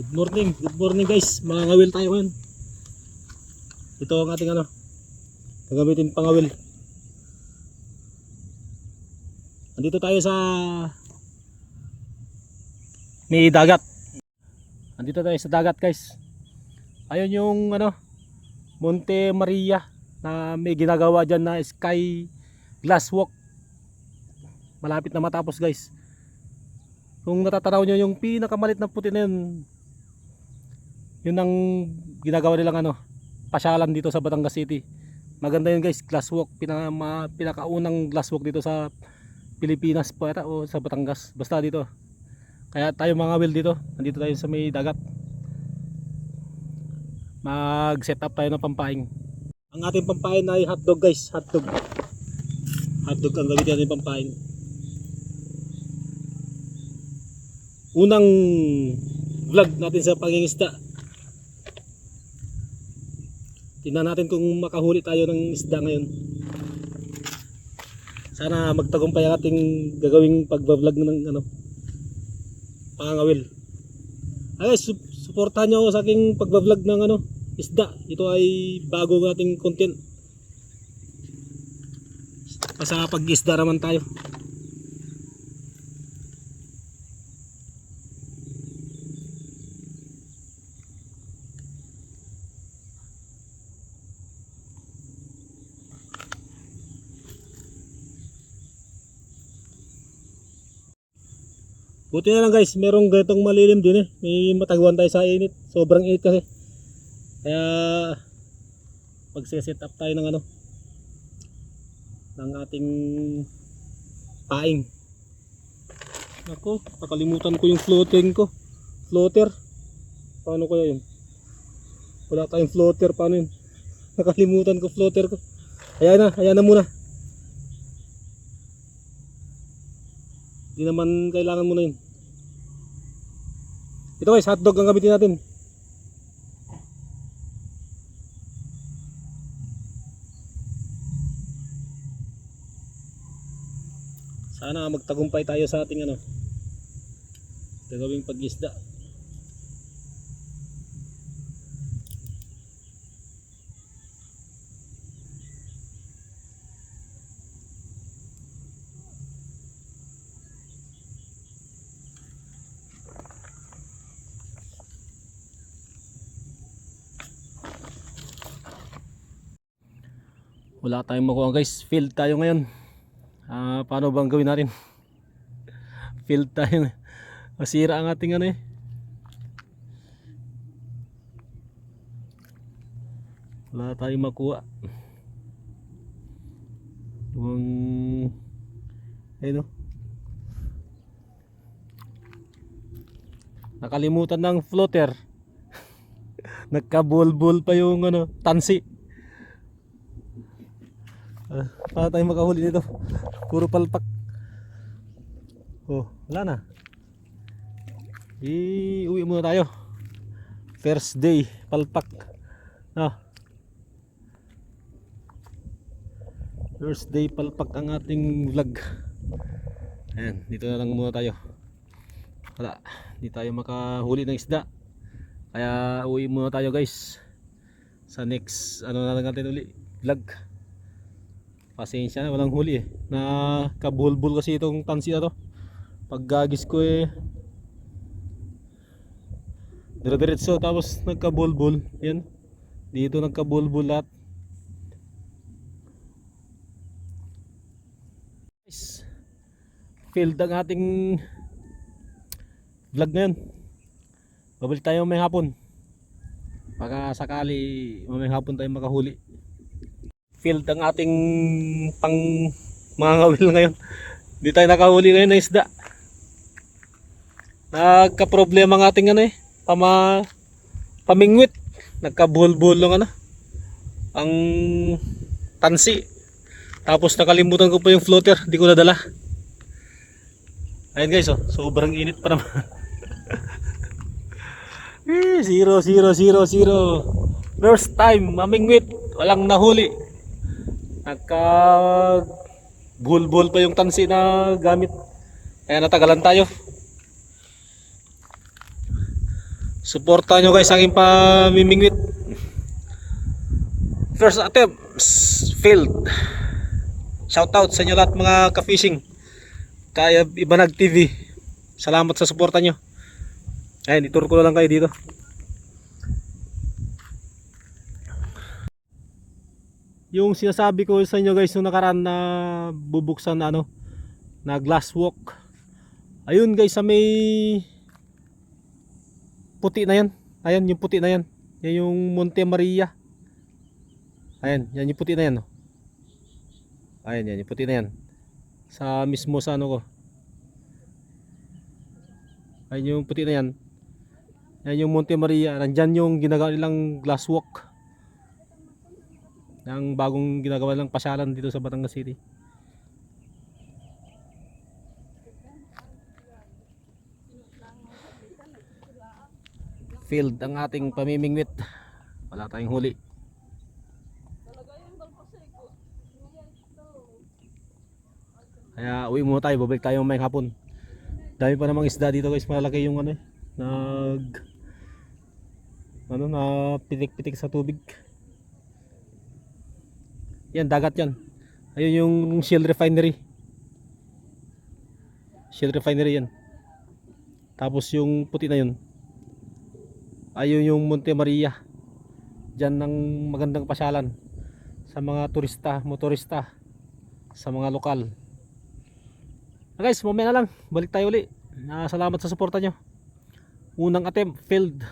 Good morning, good morning guys. Mga ngawil tayo ngayon. Ito ang ating ano. Gagamitin pangawil. Andito tayo sa may dagat. Andito tayo sa dagat guys. Ayun yung ano Monte Maria na may ginagawa dyan na sky glass walk. Malapit na matapos guys. Kung natatanaw nyo yung pinakamalit na puti na yun, yun ang ginagawa nilang ano, pasyalan dito sa Batangas City. Maganda yun guys, glass walk, pinaka, ma, pinakaunang glass walk dito sa Pilipinas po o sa Batangas. Basta dito. Kaya tayo mga will dito, nandito tayo sa may dagat. Mag-set up tayo ng pampaing. Ang ating pampain ay hotdog guys, hotdog. Hotdog ang gamitin natin pampain. Unang vlog natin sa pangingisda. Tingnan natin kung makahuli tayo ng isda ngayon. Sana magtagumpay ang ating gagawing pagbablog ng ano, pangangawil. Ay, su- suportahan nyo ako sa aking pagbablog ng ano, isda. Ito ay bago nating content. Sa pag-isda naman tayo. Buti na lang guys, merong ganitong malilim din eh. May mataguan tayo sa init. Sobrang init kasi. Kaya magse-set up tayo ng ano ng ating paing. Ako, nakalimutan ko yung floating ko. Floater. Paano kaya yun? Wala tayong floater. Paano yun? Nakalimutan ko floater ko. Ayan na, ayan na muna. Hindi naman kailangan mo na yun. Ito guys, hotdog ang gamitin natin. Sana magtagumpay tayo sa ating ano gagawing pag-isda. Wala tayong makuha guys. Field tayo ngayon. Ah, paano bang gawin natin? Field tayo. Masira ang ating ano eh. Wala tayong makuha. Yung ayun oh. Nakalimutan ng floater. Nagkabulbul pa yung ano, tansi. Ah, paano tayo makahuli nito? Puro palpak. Oh, wala na. I uwi muna tayo. First day, palpak. Ah. First day palpak ang ating vlog. Ayan, dito na lang muna tayo. Wala, hindi tayo makahuli ng isda. Kaya uwi muna tayo guys. Sa next, ano na lang natin uli, vlog pasensya na walang huli eh. Na kabulbul kasi itong tansi na to. Paggagis ko eh. Dire diretso tapos nagkabulbul. Yan. Dito nagkabulbul lahat. Guys failed ang ating vlog ngayon. Babalik tayo may hapon. Baka sakali may hapon tayo makahuli field ang ating pang mga ngawil ngayon. Hindi tayo nakahuli ngayon ng isda. Nagka-problema ng ating ano eh, pama pamingwit. Nagka-bulbul ano. Ang tansi. Tapos nakalimutan ko pa yung floater, di ko nadala. Ayun guys, oh, sobrang init pa naman. eh, zero, zero, zero, zero. First time, mamingwit, walang nahuli nagka bulbul pa yung tansi na gamit kaya natagalan tayo Suporta nyo guys aking pamimingwit. First attempt, failed. Shout out sa inyo lahat mga ka-fishing. Kaya Ibanag TV. Salamat sa suporta nyo. Ayun, ituro ko lang kayo dito. Yung sinasabi ko sa inyo guys nung nakaraan na bubuksan na ano na glass walk. Ayun guys sa may puti na yan. Ayan yung puti na yan. Yan yung Monte Maria. Ayan, yan yung puti na yan. oh. Ayan, yan yung puti na yan. Sa mismo sa ano ko. Ayan yung puti na yan. Yan yung Monte Maria. Nandyan yung ginagawa nilang glass walk. Ang bagong ginagawa ng pasyalan dito sa Batangas City. Field ang ating pamimingwit. Wala tayong huli. Kaya uwi muna tayo, babalik tayo may hapon. Dami pa namang isda dito guys, malalaki yung ano eh, nag ano na pitik-pitik sa tubig. Yan dagat yan. Ayun yung Shell Refinery. Shell Refinery yan. Tapos yung puti na yun. Ayun yung Monte Maria. Diyan ng magandang pasyalan sa mga turista, motorista, sa mga lokal. Ah, guys, mamaya na lang. Balik tayo uli. Ah, salamat sa suporta nyo. Unang attempt, failed.